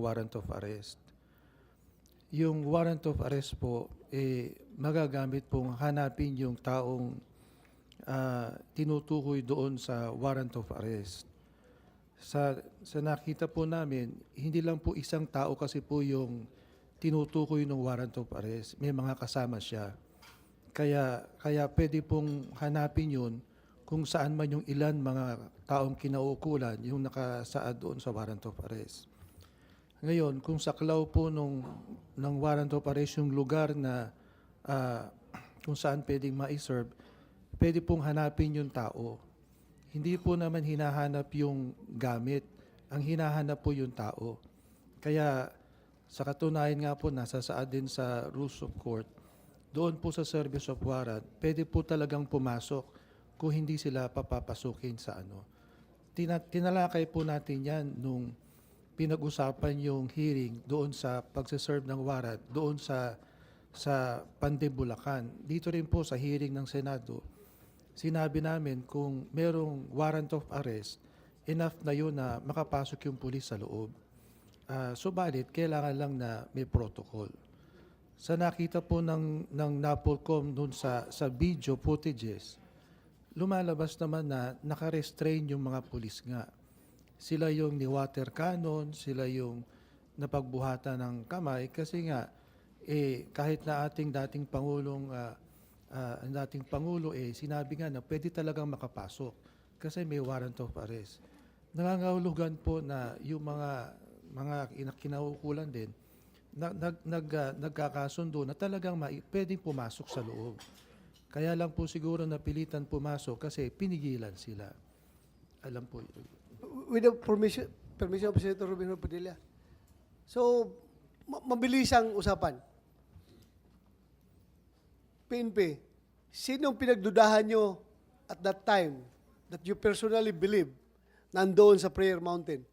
warrant of arrest. Yung warrant of arrest po, eh, magagamit pong hanapin yung taong ah, tinutukoy doon sa warrant of arrest. Sa, sa nakita po namin, hindi lang po isang tao kasi po yung tinutukoy ng warrant of arrest. May mga kasama siya. Kaya, kaya pwede pong hanapin yun kung saan man yung ilan mga taong kinaukulan yung nakasaad doon sa warrant of arrest. Ngayon, kung saklaw po nung, ng warrant of arrest yung lugar na ah, kung saan pwedeng ma-serve, pwede pong hanapin yung tao. Hindi po naman hinahanap yung gamit. Ang hinahanap po yung tao. Kaya sa katunayan nga po, nasa saad din sa rules of court, doon po sa service of warrant, pwede po talagang pumasok kung hindi sila papapasukin sa ano. Tina, tinalakay po natin yan nung pinag-usapan yung hearing doon sa pagsaserve ng warrant, doon sa sa Pandebulacan. Dito rin po sa hearing ng Senado, sinabi namin kung merong warrant of arrest, enough na yun na makapasok yung pulis sa loob. Ah, subalit, kailangan lang na may protocol. Sa nakita po ng, ng NAPOLCOM dun sa, sa video footages, lumalabas naman na nakarestrain yung mga pulis nga. Sila yung ni water cannon, sila yung napagbuhatan ng kamay kasi nga eh kahit na ating dating pangulong ah, ang dating pangulo eh sinabi nga na pwede talagang makapasok kasi may warrant of arrest. Nangangahulugan po na yung mga mga ina- kinaukulan din nag, nag, ah, nagkakasundo na talagang mai, pwedeng pumasok sa loob. Kaya lang po siguro napilitan pumasok kasi pinigilan sila. Alam po. With the permission, permission of Senator Rubino Padilla. So, ma- mabilis ang usapan. PNP, sinong pinagdudahan nyo at that time that you personally believe nandoon sa Prayer Mountain?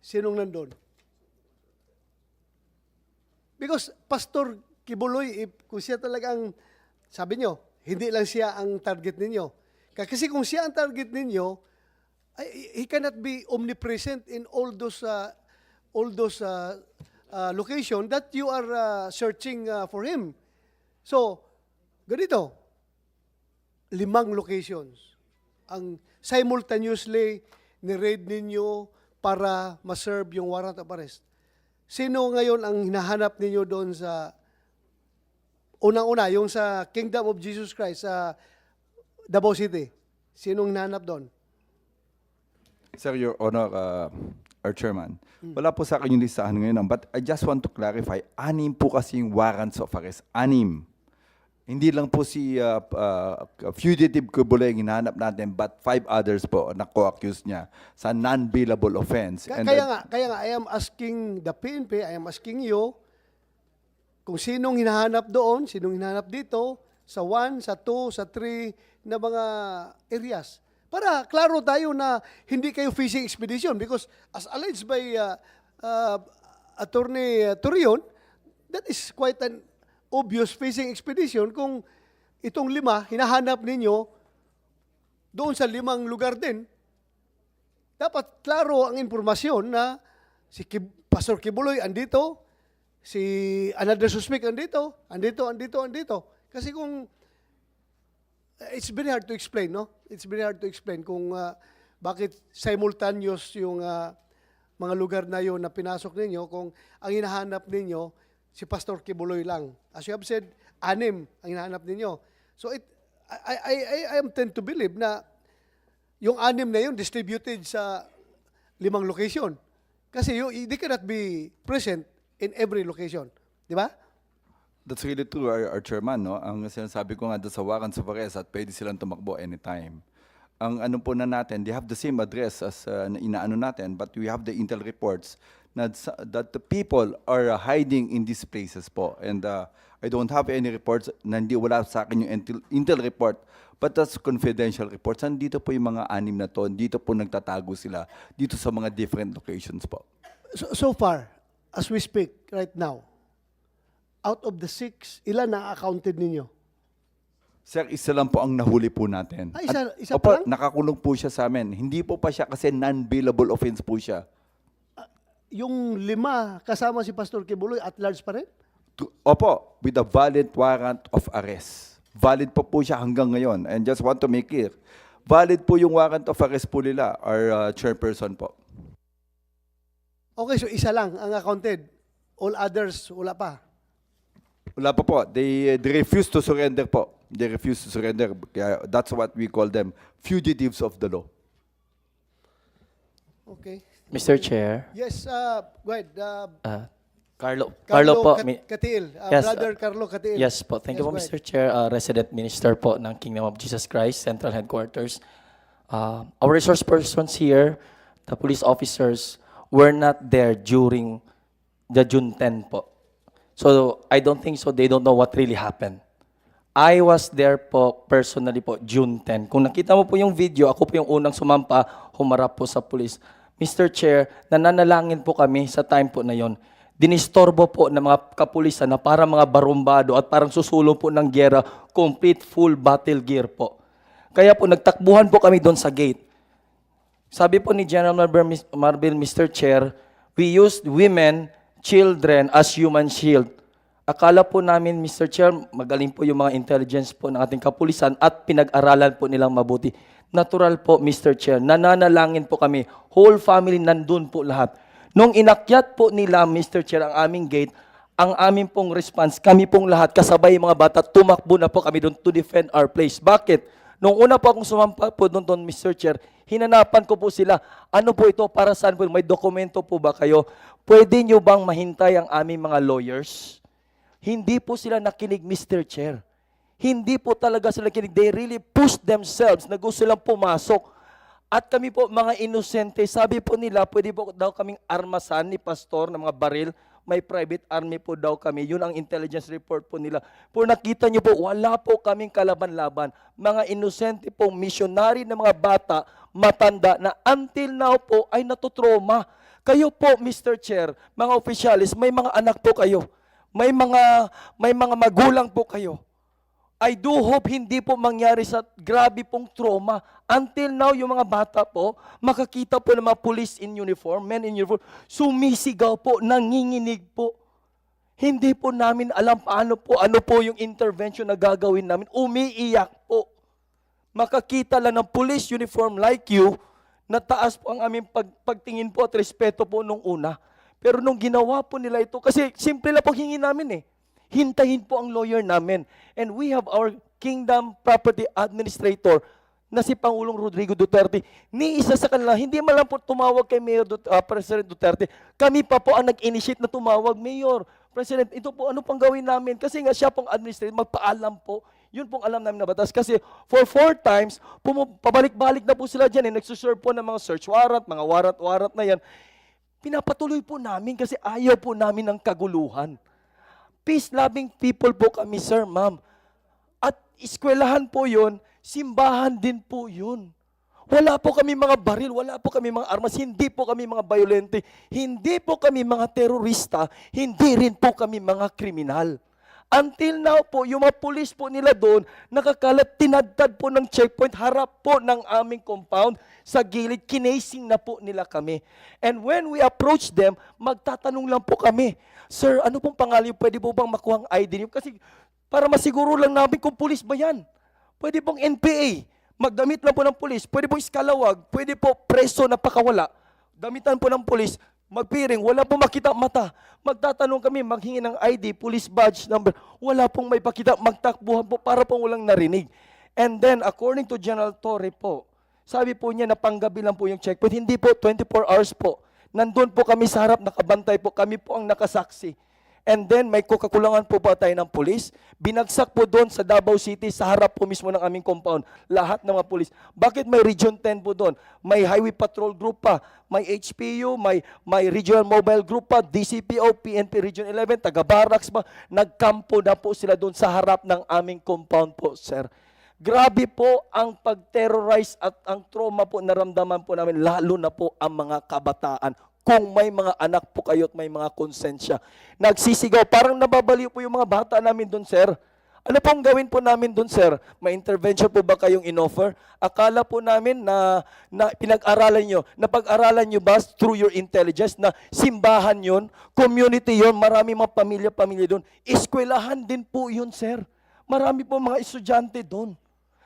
Sinong nandoon? Because Pastor Kibuloy, if, kung siya talagang, sabi nyo, hindi lang siya ang target ninyo. Ka- Kasi kung siya ang target ninyo, he cannot be omnipresent in all those uh, all those uh, uh, location that you are uh, searching uh, for him. So, ganito, limang locations ang simultaneously ni-raid ninyo para ma-serve yung warrant of arrest. Sino ngayon ang hinahanap ninyo doon sa unang-una, yung sa Kingdom of Jesus Christ sa Davao City? Sinong hinahanap doon? Sir, Your Honor, uh, our Chairman, wala po sa akin yung listahan ngayon, but I just want to clarify, anim po kasi yung warrants of arrest. Anim. Hindi lang po si uh, uh, fugitive Kubulay ang hinahanap natin, but five others po na co-accused niya sa non-bailable offense. Ka- kaya uh, nga, kaya nga, I am asking the PNP, I am asking you, kung sinong hinahanap doon, sinong hinahanap dito, sa 1, sa 2, sa 3 na mga areas. Para klaro tayo na hindi kayo fishing expedition because as alleged by uh, uh, Attorney Torion, that is quite an obvious fishing expedition kung itong lima, hinahanap ninyo doon sa limang lugar din, dapat klaro ang informasyon na si Kib- Pastor Kibuloy andito, si another suspect andito, andito, andito, andito. Kasi kung it's very hard to explain, no? It's very hard to explain kung ah, bakit simultaneous yung ah, mga lugar na yon na pinasok ninyo kung ang hinahanap ninyo si Pastor Kibuloy lang. As you have said, anim ang hinahanap ninyo. So it I I I, I am tend to believe na yung anim na yun distributed sa limang location. Kasi you, they cannot be present in every location. Di ba? That's really true, our, our chairman. No? Ang sinasabi ko nga doon sa warrants of arrest at pwede silang tumakbo anytime. Ang ano po na natin, they have the same address as uh, na inaano natin, but we have the intel reports sa- that the people are uh, hiding in these places po. And uh, I don't have any reports na hindi wala sa akin yung intel, intel report, but that's confidential reports. Nandito po yung mga anim na to, dito po nagtatago sila, dito sa mga different locations po. So, so far, as we speak right now, out of the six, ilan na accounted ninyo? Sir, isa lang po ang nahuli po natin. Ah, isa- isa Opo, pa lang? nakakulong po siya sa amin. Hindi po pa siya kasi non-bailable offense po siya. yung lima kasama si Pastor Kibuloy at large pa rin? To- Opo, with a valid warrant of arrest. Valid po po siya hanggang ngayon. And just want to make clear, valid po yung warrant of arrest po nila, our uh, chairperson po. Okay, so isa lang ang accounted. All others, wala pa. Wala pa po. They, they refuse to surrender po. They refuse to surrender. Kaya that's what we call them, fugitives of the law. Okay. Mr. Chair, Yes, uh, go ahead. Uh, uh, Carlo, Carlo, po, Kat- mi- Katil. Uh, Yes, Brother uh, Carlo Katil. yes po. Thank you Yes, po, go Mr. Chair, uh, Resident Minister po ng Kingdom of Jesus Christ, Central Headquarters. Uh, our resource persons here, the police officers, were not there during the June 10 po. So, I don't think so. They don't know what really happened. I was there po, personally po, June 10. Kung nakita mo po yung video, ako po yung unang sumampa, humarap po sa police. Mr. Chair, nananalangin po kami sa time po na yon. Dinistorbo po ng mga kapulisan na para mga barumbado at parang susulong po ng gyera, complete full battle gear po. Kaya po nagtakbuhan po kami doon sa gate. Sabi po ni General Marbil, Mr. Chair, we used women, children as human shield. Akala po namin, Mr. Chair, magaling po yung mga intelligence po ng ating kapulisan at pinag-aralan po nilang mabuti. Natural po, Mr. Chair, nananalangin po kami. Whole family nandun po lahat. Nung inakyat po nila, Mr. Chair, ang aming gate, ang aming pong response, kami pong lahat, kasabay mga bata, tumakbo na po kami doon to defend our place. Bakit? Nung una po akong sumampa po doon, doon, Mr. Chair, hinanapan ko po sila, ano po ito, para saan po, may dokumento po ba kayo? Pwede nyo bang mahintay ang aming mga lawyers? Hindi po sila nakinig, Mr. Chair. Hindi po talaga sila nakinig. They really pushed themselves na gusto silang pumasok. At kami po, mga inosente, sabi po nila, pwede po daw kaming armasan ni pastor ng mga baril. May private army po daw kami. Yun ang intelligence report po nila. Po nakita niyo po, wala po kaming kalaban-laban. Mga inosente po, missionary na mga bata, matanda, na until now po ay natutroma. Kayo po, Mr. Chair, mga officialis, may mga anak po kayo. May mga, may mga magulang po kayo. I do hope hindi po mangyari sa grabe pong trauma. Until now, yung mga bata po, makakita po ng mga police in uniform, men in uniform, sumisigaw po, nanginginig po. Hindi po namin alam paano po, ano po yung intervention na gagawin namin. Umiiyak po. Makakita lang ng police uniform like you, na taas po ang aming pag, pagtingin po at respeto po nung una. Pero nung ginawa po nila ito, kasi simple lang po hingin namin eh. Hintayin po ang lawyer namin. And we have our Kingdom Property Administrator na si Pangulong Rodrigo Duterte. Ni isa sa kanila, hindi man po tumawag kay Mayor Dut- ah, President Duterte. Kami pa po ang nag-initiate na tumawag, Mayor, President, ito po ano pang gawin namin? Kasi nga siya pong administrator, magpaalam po. Yun pong alam namin na batas. Kasi for four times, pabalik-balik na po sila dyan. Eh. Nagsuserve po ng mga search warrant, mga warrant-warrant na yan. Pinapatuloy po namin kasi ayaw po namin ng kaguluhan. Peace-loving people po kami, sir, ma'am. At eskwelahan po yun, simbahan din po yun. Wala po kami mga baril, wala po kami mga armas, hindi po kami mga violente, hindi po kami mga terorista, hindi rin po kami mga kriminal. Until now po, yung mga pulis po nila doon, nakakalat, tinadtad po ng checkpoint, harap po ng aming compound, sa gilid, kinasing na po nila kami. And when we approach them, magtatanong lang po kami, Sir, ano pong pangalan, pwede po bang makuha ang ID niyo? Kasi para masiguro lang namin kung pulis ba yan. Pwede pong NPA, magdamit lang po ng pulis, pwede pong iskalawag, pwede po preso na pakawala, damitan po ng pulis, magpiring, wala pong makita mata. Magtatanong kami, maghingi ng ID, police badge number, wala pong may pakita, magtakbuhan po para pong walang narinig. And then, according to General Torre po, sabi po niya na panggabi lang po yung checkpoint, hindi po 24 hours po. Nandun po kami sa harap, nakabantay po, kami po ang nakasaksi. And then may kukakulangan po ba tayo ng pulis? Binagsak po doon sa Davao City, sa harap po mismo ng aming compound, lahat ng mga pulis. Bakit may Region 10 po doon? May Highway Patrol Group pa, may HPU, may, may Regional Mobile Group pa, DCPO, PNP Region 11, taga Barracks pa. Nagkampo na po sila doon sa harap ng aming compound po, sir. Grabe po ang pag-terrorize at ang trauma po naramdaman po namin, lalo na po ang mga kabataan. Kung may mga anak po kayo at may mga konsensya. Nagsisigaw, parang nababaliw po yung mga bata namin doon, sir. Ano pong gawin po namin doon, sir? May intervention po ba kayong inoffer? Akala po namin na, na pinag-aralan nyo, na pag-aralan nyo ba through your intelligence na simbahan yon, community yon, marami mga pamilya-pamilya doon. Eskwelahan din po yun, sir. Marami po mga estudyante doon.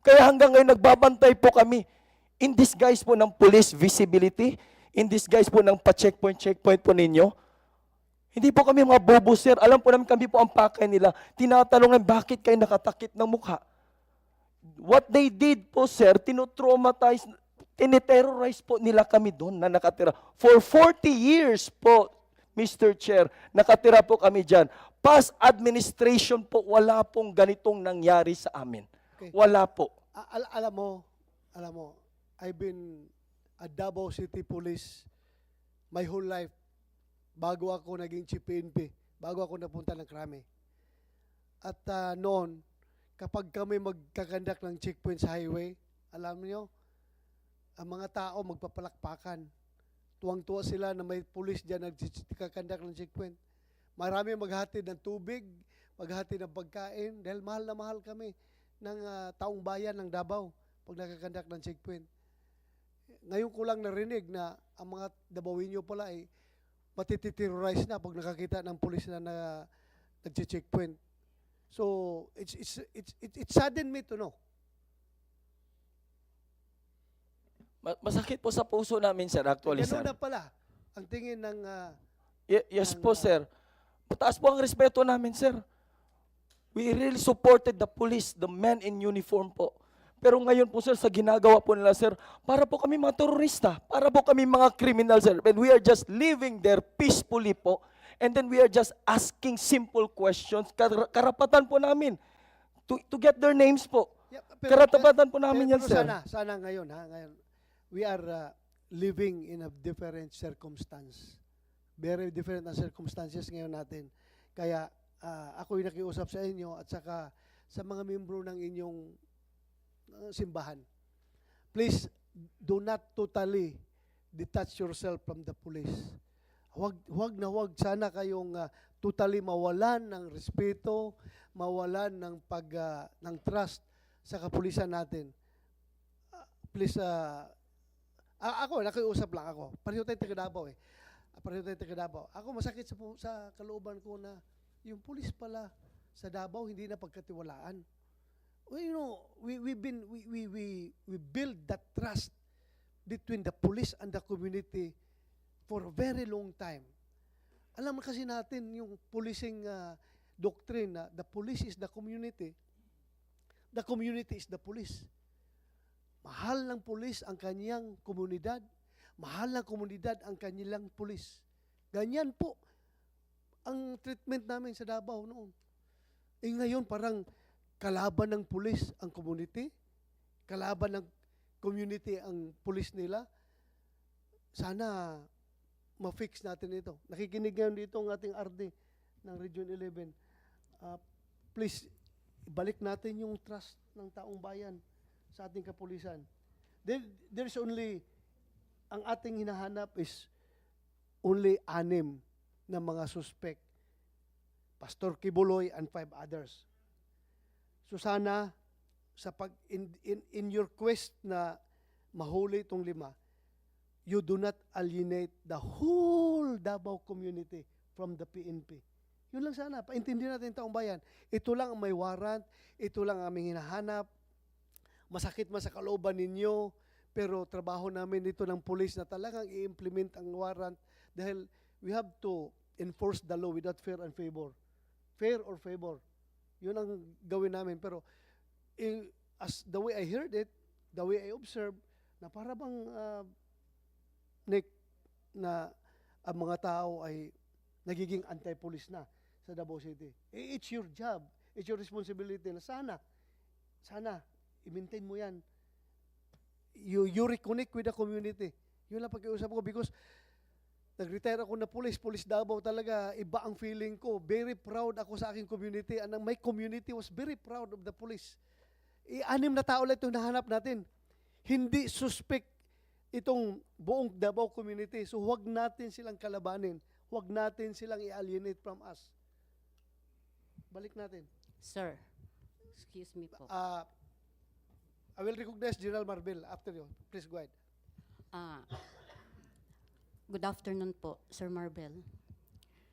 Kaya hanggang ngayon nagbabantay po kami. In disguise po ng police visibility, in disguise po ng pa-checkpoint, checkpoint po ninyo, hindi po kami mga bobo, sir. Alam po namin kami po ang pakay nila. Tinatanong namin, bakit kayo nakatakip ng mukha? What they did po, sir, tinotraumatize, tiniterrorize po nila kami doon na nakatira. For 40 years po, Mr. Chair, nakatira po kami dyan. Past administration po, wala pong ganitong nangyari sa amin. Okay. Wala po. Al- alam mo, alam mo, I've been a Davao City Police my whole life bago ako naging chief bago ako napunta ng Krame. At ah, noon, kapag kami magkakandak ng checkpoint sa highway, alam niyo, ang mga tao magpapalakpakan. Tuwang-tuwa sila na may pulis dyan nagkakandak ng checkpoint. Marami maghatid ng tubig, maghatid ng pagkain, dahil mahal na mahal kami ng ah, taong bayan ng Davao pag nakakandak ng checkpoint. Ngayon ko lang narinig na ang mga Davawinyo pala ay matititerrorize na pag nakakita ng pulis na, na nagche-checkpoint. So, it's, it's, it's, it, it saddened me to know. Ma- Masakit po sa puso namin, sir, actually, sir. Ganun na pala ang tingin ng ah, Ye- yes Ang, po, ah, sir. Mataas po ang respeto namin, sir. We really supported the police, the men in uniform po. Pero ngayon po, sir, sa ginagawa po nila, sir, para po kami mga terorista, para po kami mga criminal, sir. And we are just living there peacefully po. And then we are just asking simple questions. Kar- karapatan po namin to, to get their names po. Yeah, Karapatan po namin yan, pero sir. Sana, sana ngayon, ha, ngayon, we are uh, living in a different circumstance. Very different na circumstances ngayon natin. Kaya uh, ako'y nakiusap sa inyo at saka sa mga membro ng inyong uh, simbahan. Please do not totally detach yourself from the police. Huwag, huwag na huwag sana kayong uh, totally mawalan ng respeto, mawalan ng pag uh, ng trust sa kapulisan natin. Ah, please, uh, ako, nakiusap lang ako. Pareho tayo taga Davao eh. Pareho tayo taga Davao. Ako masakit sa, sa kalooban ko na yung pulis pala sa Davao hindi na pagkatiwalaan. You know, we, we've been, we, we, we, we build that trust between the police and the community for a very long time. Alam kasi natin yung policing uh, doctrine na the police is the community the community is the police. Mahal ng police ang kanyang komunidad. Mahal ng komunidad ang kanilang police. Ganyan po ang treatment namin sa Davao noon. Eh ngayon parang kalaban ng police ang community, kalaban ng community ang police nila. Sana ma-fix natin ito. Nakikinig ngayon dito ang ating RD ng Region 11. Ah, please, ibalik natin yung trust ng taong bayan sa ating kapulisan. There, there's only, ang ating hinahanap is only anim na mga suspect. Pastor Kibuloy and five others. So sana, sa pag, in, in, in your quest na mahuli itong lima, you do not alienate the whole Davao community from the PNP. Yun lang sana. Paintindihan natin taong bayan. Ito lang ang may warrant. Ito lang ang aming hinahanap. Masakit man sa kalooban ninyo. Pero trabaho namin dito ng police na talagang i-implement ang warrant dahil we have to enforce the law without fear and favor. Fair or favor. Yun ang gawin namin. Pero eh, as the way I heard it, the way I observed, na para bang ah, Nick, na ang mga tao ay nagiging anti-police na sa Davao City. Eh, It's your job. It's your responsibility na sana, sana, i-maintain mo yan. You, you reconnect with the community. Yun lang pag-iusap ko because nag-retire ako na police, police Davao talaga, iba ang feeling ko. Very proud ako sa aking community and my community was very proud of the police. Eh, anim na tao lang itong nahanap natin. Hindi suspect itong buong Davao community. So huwag natin silang kalabanin. Huwag natin silang i-alienate from us. Balik natin. Sir, Excuse me po. Uh, I will recognize General Marbil after you. Please go ahead. Ah, good afternoon po, Sir Marbel.